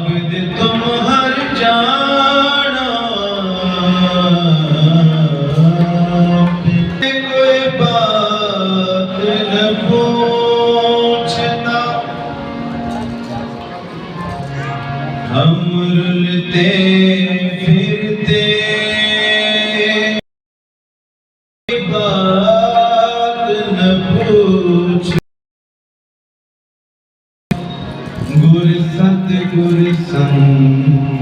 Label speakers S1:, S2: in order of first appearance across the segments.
S1: साबिद तुम हर जाना कोई बात न पूछना हम रुलते फिरते बात न पूछ Sadhguru Sangha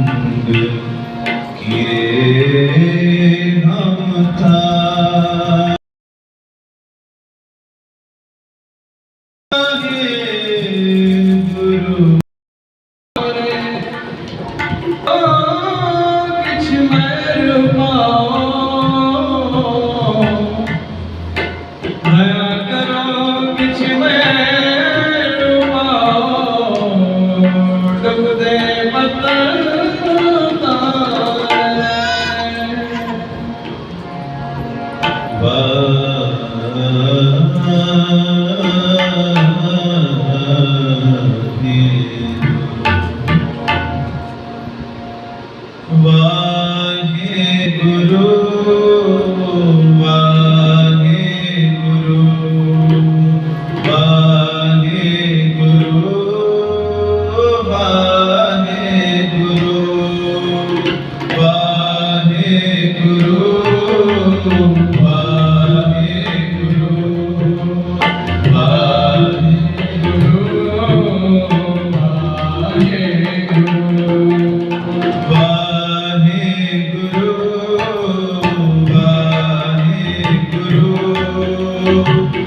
S1: Waheguru. thank you.